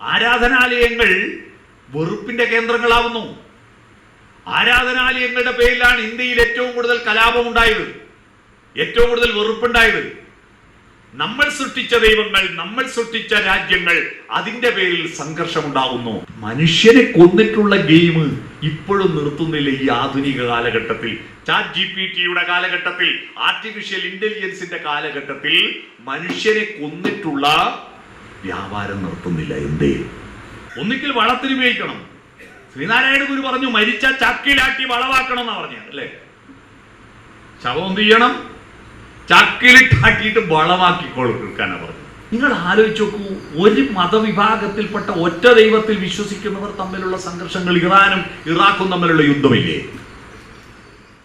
ആരാധനാലയങ്ങൾ വെറുപ്പിന്റെ കേന്ദ്രങ്ങളാവുന്നു. ആരാധനാലയങ്ങളുടെ പേരിലാണ് ഇന്ത്യയിൽ ഏറ്റവും കൂടുതൽ കലാപമുണ്ടായത് ഏറ്റവും കൂടുതൽ വെറുപ്പുണ്ടായത്. നമ്മൾ സൃഷ്ടിച്ച ദൈവങ്ങൾ നമ്മൾ സൃഷ്ടിച്ച രാജ്യങ്ങൾ അതിന്റെ പേരിൽ സംഘർഷമുണ്ടാകുന്നു മനുഷ്യനെ കൊന്നിട്ടുള്ള ഗെയിം ഇപ്പോഴും നിർത്തുന്നില്ല ഈ ആധുനിക കാലഘട്ടത്തിൽ. ചാറ്റ് ജി പി ടിയുടെ കാലഘട്ടത്തിൽ ആർട്ടിഫിഷ്യൽ ഇന്റലിജൻസിന്റെ കാലഘട്ടത്തിൽ മനുഷ്യനെ കൊന്നിട്ടുള്ള വ്യാപാരം നടത്തുന്നില്ല എന്തേ? ഒന്നിക്കൽ വളത്തിന് ഉപയോഗിക്കണം. ശ്രീനാരായണ ഗുരു പറഞ്ഞു മരിച്ച ചക്കിലാട്ടി വളവാക്കണം എന്നാ പറഞ്ഞു അല്ലേ? ശവം എന്ത് ചെയ്യണം? ചക്കിലിട്ടാക്കിയിട്ട് വളമാക്കി കൊടുക്കാനാ പറഞ്ഞു നിങ്ങൾ ആലോചിച്ച് നോക്കൂ ഒരു മതവിഭാഗത്തിൽപ്പെട്ട ഒറ്റ ദൈവത്തിൽ വിശ്വസിക്കുന്നവർ തമ്മിലുള്ള സംഘർഷങ്ങൾ ഇറാനും ഇറാഖും തമ്മിലുള്ള യുദ്ധമില്ലേ?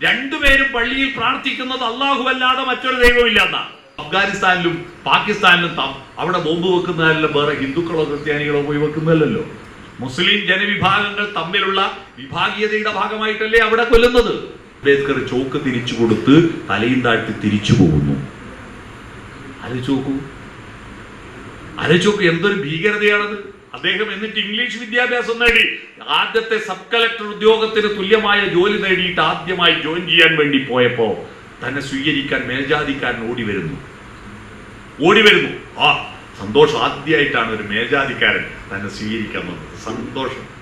രണ്ടുപേരും പള്ളിയിൽ പ്രാർത്ഥിക്കുന്നത് അള്ളാഹു അല്ലാതെ മറ്റൊരു ദൈവമില്ല എന്നാ അഫ്ഗാനിസ്ഥാനിലും പാകിസ്ഥാനിലും അവിടെ ബോംബ് വെക്കുന്നതല്ല വേറെ ഹിന്ദുക്കളോ ക്രിസ്ത്യാനികളോ പോയി വെക്കുന്നതല്ലോ മുസ്ലിം ജനവിഭാഗങ്ങൾ തമ്മിലുള്ള വിഭാഗീയതയുടെ ഭാഗമായിട്ടല്ലേ അവിടെ കൊല്ലുന്നത്? അംബേദ്കർ ചോക്ക് തിരിച്ചു കൊടുത്ത് തലയും താഴ്ത്തി തിരിച്ചു പോകുന്നു. ആലോചിച്ച് നോക്കൂ ആലോചിച്ച് നോക്കൂ എന്തൊരു ഭീകരതയാണത്? അദ്ദേഹം എന്നിട്ട് ഇംഗ്ലീഷ് വിദ്യാഭ്യാസം നേടി. ആദ്യത്തെ സബ് കളക്ടർ ഉദ്യോഗത്തിന് തുല്യമായ ജോലി നേടിയിട്ട് ആദ്യമായി ജോയിൻ ചെയ്യാൻ വേണ്ടി പോയപ്പോ തന്നെ സ്വീകരിക്കാൻ മേൽജാതിക്കാരൻ ഓടി വരുന്നു. ഓടി വരുന്നു. ആ സന്തോഷം ആദ്യമായിട്ടാണ് ഒരു മേൽജാതിക്കാരൻ തന്നെ സ്വീകരിക്കാൻ വന്നത്. സന്തോഷം.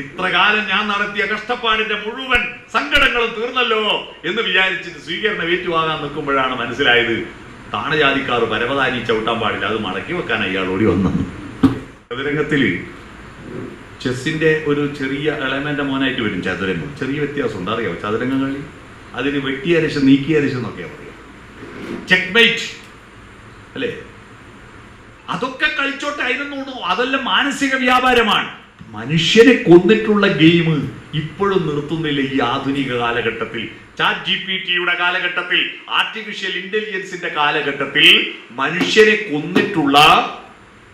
ഇത്രകാലം ഞാൻ നടത്തിയ കഷ്ടപ്പാടിന്റെ മുഴുവൻ സങ്കടങ്ങളും തീർന്നല്ലോ എന്ന് വിചാരിച്ചിട്ട് സ്വീകരണം ഏറ്റുവാങ്ങാൻ നിൽക്കുമ്പോഴാണ് മനസ്സിലായത് താണജാതിക്കാർ പരവതാനി ചവിട്ടാൻ പാടില്ല. അത് മടക്കി വെക്കാൻ അയാൾ ഓടി വന്നു. ചതുരംഗത്തിൽ ചെസ്സിന്റെ ഒരു ചെറിയ എലമെന്റ് മോനായിട്ട് വരും ചതുരംഗം. ചെറിയ വ്യത്യാസമുണ്ട്. അറിയാമോ ചതുരംഗം കളി? അതിന് വെട്ടിയ അരശം നീക്കിയ അരശം എന്നൊക്കെയാ ചെക്ക് ചെക്ക്മേറ്റ് അല്ലേ? അതൊക്കെ കളിച്ചോട്ടെ അതിനൊന്നും അതെല്ലാം മാനസിക വ്യാപാരമാണ്. മനുഷ്യനെ കൊന്നിട്ടുള്ള ഗെയിം ഇപ്പോഴും നിർത്തുന്നില്ല ഈ ആധുനിക കാലഘട്ടത്തിൽ. ചാറ്റ് ജി പി ടിയുടെ കാലഘട്ടത്തിൽ ആർട്ടിഫിഷ്യൽ ഇന്റലിജൻസിന്റെ കാലഘട്ടത്തിൽ മനുഷ്യനെ കൊന്നിട്ടുള്ള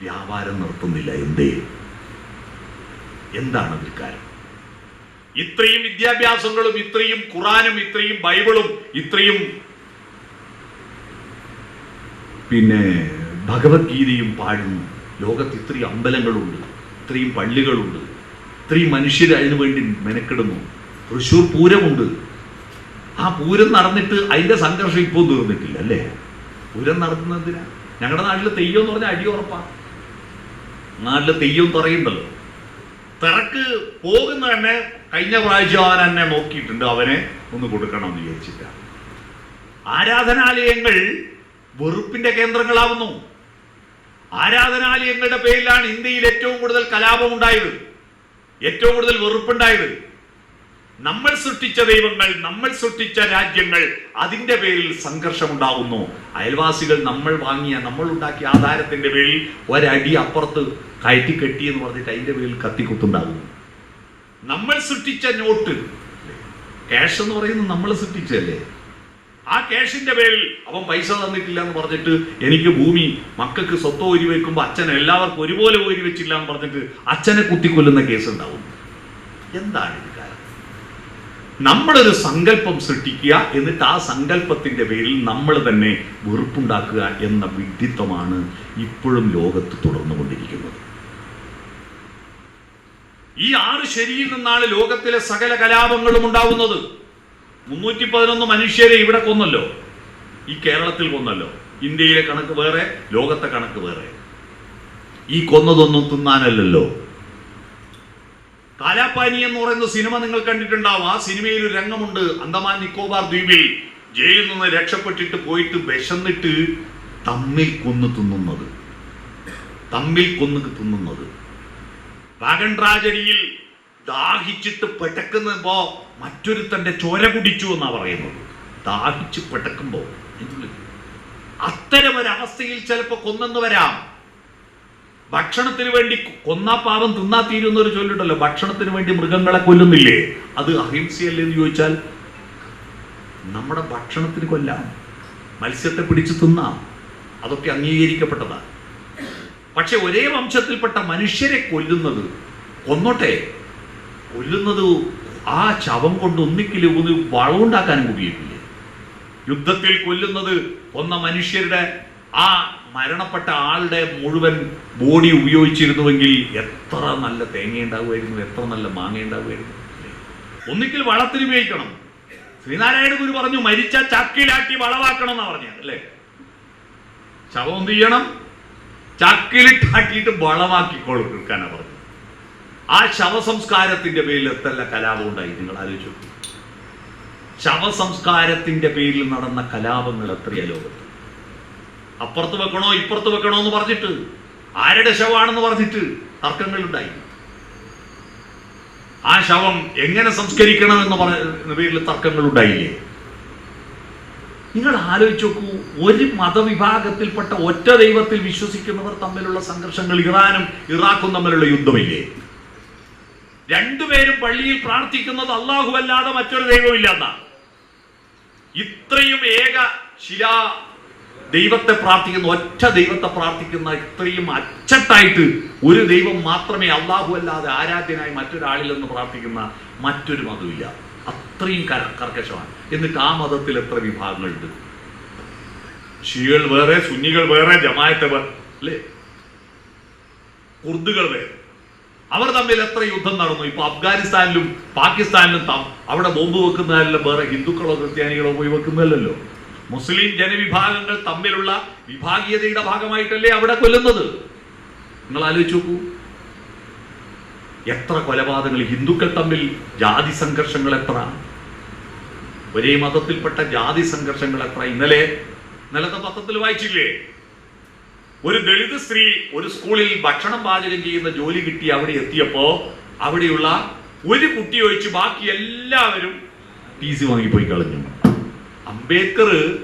വ്യാപാരം നിർത്തുന്നില്ല. എന്തേ? എന്താണ് അതിൽ കാരണം ഇത്രയും വിദ്യാഭ്യാസങ്ങളും ഇത്രയും ഖുറാനും ഇത്രയും ബൈബിളും ഇത്രയും പിന്നെ ഭഗവത്ഗീതയും പാടുന്നു ലോകത്ത് ഇത്രയും അമ്പലങ്ങളുണ്ട് ഇത്രയും പള്ളികളുണ്ട് ഇത്രയും മനുഷ്യർ അതിനു വേണ്ടി മെനക്കെടുന്നു. തൃശ്ശൂർ പൂരമുണ്ട്. ആ പൂരം നടന്നിട്ട് അതിന്റെ സംഘർഷം ഇപ്പോൾ തീർന്നിട്ടില്ല അല്ലേ? പൂരം നടത്തുന്നതിനാ ഞങ്ങളുടെ നാട്ടിൽ തെയ്യം എന്ന് പറഞ്ഞാൽ അടി ഉറപ്പാ. നാട്ടിൽ തെയ്യം പറയുണ്ടല്ലോ തിറക്ക് പോകുന്ന തന്നെ കഴിഞ്ഞ പ്രാവശ്യം അവൻ എന്നെ നോക്കിയിട്ടുണ്ട്. അവനെ ഒന്ന് കൊടുക്കണം എന്ന് വിചാരിച്ചില്ല. ആരാധനാലയങ്ങൾ വെറുപ്പിന്റെ കേന്ദ്രങ്ങളാവുന്നു. ആരാധനാലയങ്ങളുടെ പേരിലാണ് ഇന്ത്യയിൽ ഏറ്റവും കൂടുതൽ കലാപം ഉണ്ടായത് ഏറ്റവും കൂടുതൽ വെറുപ്പുണ്ടായത്. നമ്മൾ സൃഷ്ടിച്ച ദൈവങ്ങൾ നമ്മൾ സൃഷ്ടിച്ച രാജ്യങ്ങൾ അതിന്റെ പേരിൽ സംഘർഷമുണ്ടാകുന്നു. അയൽവാസികൾ നമ്മൾ വാങ്ങിയ നമ്മൾ ഉണ്ടാക്കിയ ആധാരത്തിന്റെ പേരിൽ ഒരടി അപ്പുറത്ത് കയറ്റി കെട്ടി എന്ന് പറഞ്ഞിട്ട് അതിന്റെ പേരിൽ കത്തിക്കുത്തുണ്ടാകുന്നു. നമ്മൾ സൃഷ്ടിച്ച നോട്ട് ക്യാഷ് എന്ന് പറയുന്നത് നമ്മൾ സൃഷ്ടിച്ചല്ലേ ആ ക്യാഷിന്റെ പേരിൽ അവൻ പൈസ തന്നിട്ടില്ല എന്ന് പറഞ്ഞിട്ട് എനിക്ക് ഭൂമി മക്കൾക്ക് സ്വത്ത് ഊരി വെക്കുമ്പോൾ അച്ഛൻ എല്ലാവർക്കും ഒരുപോലെ ഊരി വെച്ചില്ല എന്ന് പറഞ്ഞിട്ട് അച്ഛനെ കുത്തിക്കൊല്ലുന്ന കേസ് ഉണ്ടാവും എന്താണ് നമ്മളൊരു സങ്കല്പം സൃഷ്ടിക്കുക എന്നിട്ട് ആ സങ്കല്പത്തിന്റെ പേരിൽ നമ്മൾ തന്നെ വെറുപ്പുണ്ടാക്കുക എന്ന വിഡിത്വമാണ് ഇപ്പോഴും ലോകത്ത് തുടർന്നുകൊണ്ടിരിക്കുന്നത്. ഈ ആറ് ശരിയിൽ നിന്നാണ് ലോകത്തിലെ സകല കലാപങ്ങളും ഉണ്ടാവുന്നത്. മുന്നൂറ്റി പതിനൊന്ന് മനുഷ്യരെ ഇവിടെ കൊന്നല്ലോ. ഈ കേരളത്തിൽ കൊന്നല്ലോ. ഇന്ത്യയിലെ കണക്ക് വേറെ ലോകത്തെ കണക്ക് വേറെ. ഈ കൊന്നതൊന്നും തിന്നാനല്ലല്ലോ. കാലാപ്പാനി എന്ന് പറയുന്ന സിനിമ നിങ്ങൾ കണ്ടിട്ടുണ്ടാവും. ആ സിനിമയിൽ ഒരു രംഗമുണ്ട്. അന്തമാൻ നിക്കോബാർ ദ്വീപിൽ ജയിലിൽ നിന്ന് രക്ഷപ്പെട്ടിട്ട് പോയിട്ട് വിശന്നിട്ട് തമ്മിൽ കൊന്ന് തിന്നുന്നത്. തമ്മിൽ കൊന്ന് തിന്നുന്നത്. വാഗൺ ട്രാജഡിയിൽ ദാഹിച്ചിട്ട് പെട്ടക്കുന്നപ്പോ മറ്റൊരുത്തന്റെ ചോര കുടിച്ചു എന്നാ പറയുന്നത്. ദാഹിച്ച് പെട്ടക്കുമ്പോ അത്തരം ഒരവസ്ഥയിൽ ചിലപ്പോ കൊന്നെന്ന് വരാം. ഭക്ഷണത്തിന് വേണ്ടി കൊന്നാ പാവം തിന്നാ തീരുന്ന ഒരു ചൊല്ലുണ്ടല്ലോ. ഭക്ഷണത്തിന് വേണ്ടി മൃഗങ്ങളെ കൊല്ലുന്നില്ലേ? അത് അഹിംസയല്ലേ എന്ന് ചോദിച്ചാൽ നമ്മുടെ ഭക്ഷണത്തിന് കൊല്ലാം. മത്സ്യത്തെ പിടിച്ചു തിന്നാം. അതൊക്കെ അംഗീകരിക്കപ്പെട്ടതാണ്. പക്ഷെ ഒരേ വംശത്തിൽപ്പെട്ട മനുഷ്യരെ കൊല്ലുന്നത് കൊന്നോട്ടെ. കൊല്ലുന്നത് ആ ശവം കൊണ്ട് ഒന്നിക്കിൽ ഒന്ന് വളമുണ്ടാക്കാനും കൂടിയിട്ടില്ലേ? യുദ്ധത്തിൽ കൊല്ലുന്നത് കൊന്ന മനുഷ്യരുടെ ആ മരണപ്പെട്ട ആളുടെ മുഴുവൻ ബോഡി ഉപയോഗിച്ചിരുന്നുവെങ്കിൽ എത്ര നല്ല തേങ്ങ ഉണ്ടാവുമായിരുന്നു എത്ര നല്ല മാങ്ങ ഉണ്ടാവുമായിരുന്നു ഒന്നിക്കൽ വളത്തിന് ഉപയോഗിക്കണം. ശ്രീനാരായണ ഗുരു പറഞ്ഞു മരിച്ച ചക്കിലാക്കി വളവാക്കണം എന്നാ പറഞ്ഞു അല്ലേ? ശവം എന്ത് ചെയ്യണം? ചക്കിലിട്ടാക്കിയിട്ട് വളമാക്കി പറഞ്ഞു ആ ശവസംസ്കാരത്തിന്റെ പേരിൽ എത്തല്ല കലാപം ഉണ്ടായി നിങ്ങൾ ആലോചിച്ചു ശവസംസ്കാരത്തിന്റെ പേരിൽ നടന്ന കലാപങ്ങൾ എത്രയാ ലോകത്ത്? അപ്പുറത്ത് വെക്കണോ ഇപ്പുറത്ത് വെക്കണോ എന്ന് പറഞ്ഞിട്ട് ആരുടെ ശവമാണെന്ന് പറഞ്ഞിട്ട് തർക്കങ്ങളുണ്ടായി. ആ ശവം എങ്ങനെ സംസ്കരിക്കണം എന്ന് പറഞ്ഞ പേരിൽ തർക്കങ്ങൾ ഉണ്ടായില്ലേ നിങ്ങൾ ആലോചിച്ച് നോക്കൂ ഒരു മതവിഭാഗത്തിൽപ്പെട്ട ഒറ്റ ദൈവത്തിൽ വിശ്വസിക്കുന്നവർ തമ്മിലുള്ള സംഘർഷങ്ങൾ ഇറാനും ഇറാഖും തമ്മിലുള്ള യുദ്ധമില്ലേ? രണ്ടുപേരും പള്ളിയിൽ പ്രാർത്ഥിക്കുന്നത് അള്ളാഹു അല്ലാതെ മറ്റൊരു ദൈവമില്ല എന്നാ. ഇത്രയും ഏക ശിലാ ദൈവത്തെ പ്രാർത്ഥിക്കുന്ന ഒറ്റ ദൈവത്തെ പ്രാർത്ഥിക്കുന്ന ഇത്രയും അച്ചട്ടായിട്ട് ഒരു ദൈവം മാത്രമേ അള്ളാഹു അല്ലാതെ ആരാധ്യനായി മറ്റൊരാളിലെന്ന് പ്രാർത്ഥിക്കുന്ന മറ്റൊരു മതമില്ല അത്രയും കര- കർക്കശമാണ്. എന്നിട്ട് ആ മതത്തിൽ എത്ര വിഭാഗങ്ങളുണ്ട്? ഷികൾ വേറെ സുന്നികൾ വേറെ ജമായത്തെ വേറെ അല്ലേ? കുർദുകൾ വേറെ. അവർ തമ്മിൽ എത്ര യുദ്ധം നടന്നു? ഇപ്പൊ അഫ്ഗാനിസ്ഥാനിലും പാകിസ്ഥാനിലും അവിടെ ബോംബ് വെക്കുന്നതല്ല വേറെ ഹിന്ദുക്കളോ ക്രിസ്ത്യാനികളോ പോയി വെക്കുന്നതല്ലോ മുസ്ലിം ജനവിഭാഗങ്ങൾ തമ്മിലുള്ള വിഭാഗീയതയുടെ ഭാഗമായിട്ടല്ലേ അവിടെ കൊല്ലുന്നത്? നിങ്ങൾ ആലോചിച്ചു നോക്കൂ. എത്ര കൊലപാതകങ്ങൾ ഹിന്ദുക്കൾ തമ്മിൽ ജാതി സംഘർഷങ്ങൾ എത്ര? ഒരേ മതത്തിൽപ്പെട്ട ജാതി സംഘർഷങ്ങൾ എത്ര? ഇന്നലെ ഇന്നലത്തെ പത്രത്തിൽ വായിച്ചില്ലേ? ഒരു ദളിത് സ്ത്രീ ഒരു സ്കൂളിൽ ഭക്ഷണം പാചകം ചെയ്യുന്ന ജോലി കിട്ടി അവിടെ എത്തിയപ്പോ അവിടെയുള്ള ഒരു കുട്ടി ഒഴിച്ച് ബാക്കി എല്ലാവരും ടി സി വാങ്ങിപ്പോയി കളഞ്ഞു. അംബേദ്കർ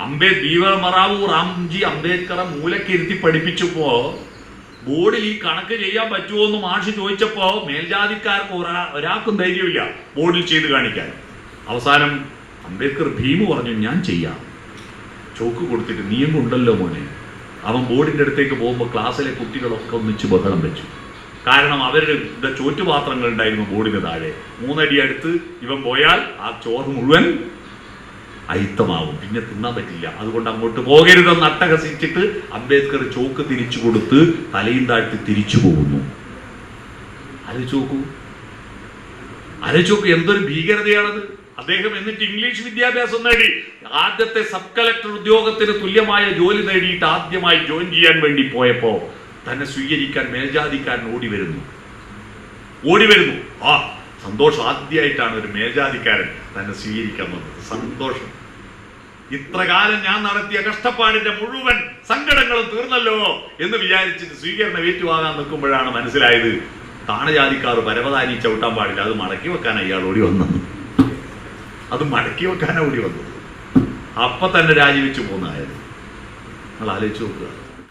അംബേ ഭീമറാവു റാംജി അംബേദ്കറെ മൂലക്കിരുത്തി പഠിപ്പിച്ചപ്പോ ബോർഡിൽ ഈ കണക്ക് ചെയ്യാൻ പറ്റുമോ എന്ന് മാഷ് ചോദിച്ചപ്പോ മേൽജാതിക്കാർക്ക് ഒരാ ഒരാൾക്കും ധൈര്യമില്ല ബോർഡിൽ ചെയ്ത് കാണിക്കാൻ. അവസാനം അംബേദ്കർ ഭീമു പറഞ്ഞു ഞാൻ ചെയ്യാം. ചോക്ക് കൊടുത്തിട്ട് നിയമമുണ്ടല്ലോ മോനെ. അവൻ ബോർഡിന്റെ അടുത്തേക്ക് പോകുമ്പോൾ ക്ലാസ്സിലെ കുട്ടികളൊക്കെ ഒന്നിച്ച് ബഹളം വെച്ചു. കാരണം അവരുടെ ചോറ്റുപാത്രങ്ങൾ ഉണ്ടായിരുന്നു ബോർഡിന് താഴെ. മൂന്നടി അടുത്ത് ഇവൻ പോയാൽ ആ ചോറ് മുഴുവൻ അയിത്തമാവും പിന്നെ തിന്നാൻ പറ്റില്ല. അതുകൊണ്ട് അങ്ങോട്ട് പോകരുതെന്ന് അട്ടഹസിച്ചിട്ട് അംബേദ്കർ ചോക്ക് തിരിച്ചു കൊടുത്ത് തലയും താഴ്ത്തി തിരിച്ചു പോകുന്നു. ആലോചിച്ച് നോക്കൂ ആലോചിച്ച് നോക്കൂ എന്തൊരു ഭീകരതയാണത്. അദ്ദേഹം എന്നിട്ട് ഇംഗ്ലീഷ് വിദ്യാഭ്യാസം നേടി. ആദ്യത്തെ സബ് കളക്ടർ ഉദ്യോഗത്തിന് തുല്യമായ ജോലി നേടിയിട്ട് ആദ്യമായി ജോയിൻ ചെയ്യാൻ വേണ്ടി പോയപ്പോ തന്നെ സ്വീകരിക്കാൻ മേൽജാതിക്കാരൻ ഓടി വരുന്നു. ഓടി വരുന്നു. ആ സന്തോഷം. ആദ്യമായിട്ടാണ് ഒരു മേൽജാതിക്കാരൻ തന്നെ സ്വീകരിക്കാൻ വന്നത്. സന്തോഷം. ഇത്ര കാലം ഞാൻ നടത്തിയ കഷ്ടപ്പാടിന്റെ മുഴുവൻ സങ്കടങ്ങളും തീർന്നല്ലോ എന്ന് വിചാരിച്ചിട്ട് സ്വീകരണം ഏറ്റുവാങ്ങാൻ നിൽക്കുമ്പോഴാണ് മനസ്സിലായത്. താണജാതിക്കാർ പരവതാനി ചവിട്ടാൻ പാടില്ല. അത് മടക്കി വെക്കാൻ അയാൾ ഓടി വന്നത് അത് മടക്കി വെക്കാനാ ഓടി വന്നത്. അപ്പൊ തന്നെ രാജിവെച്ചു പോകുന്നതായത് നിങ്ങൾ ആലോചിച്ച് നോക്കുക.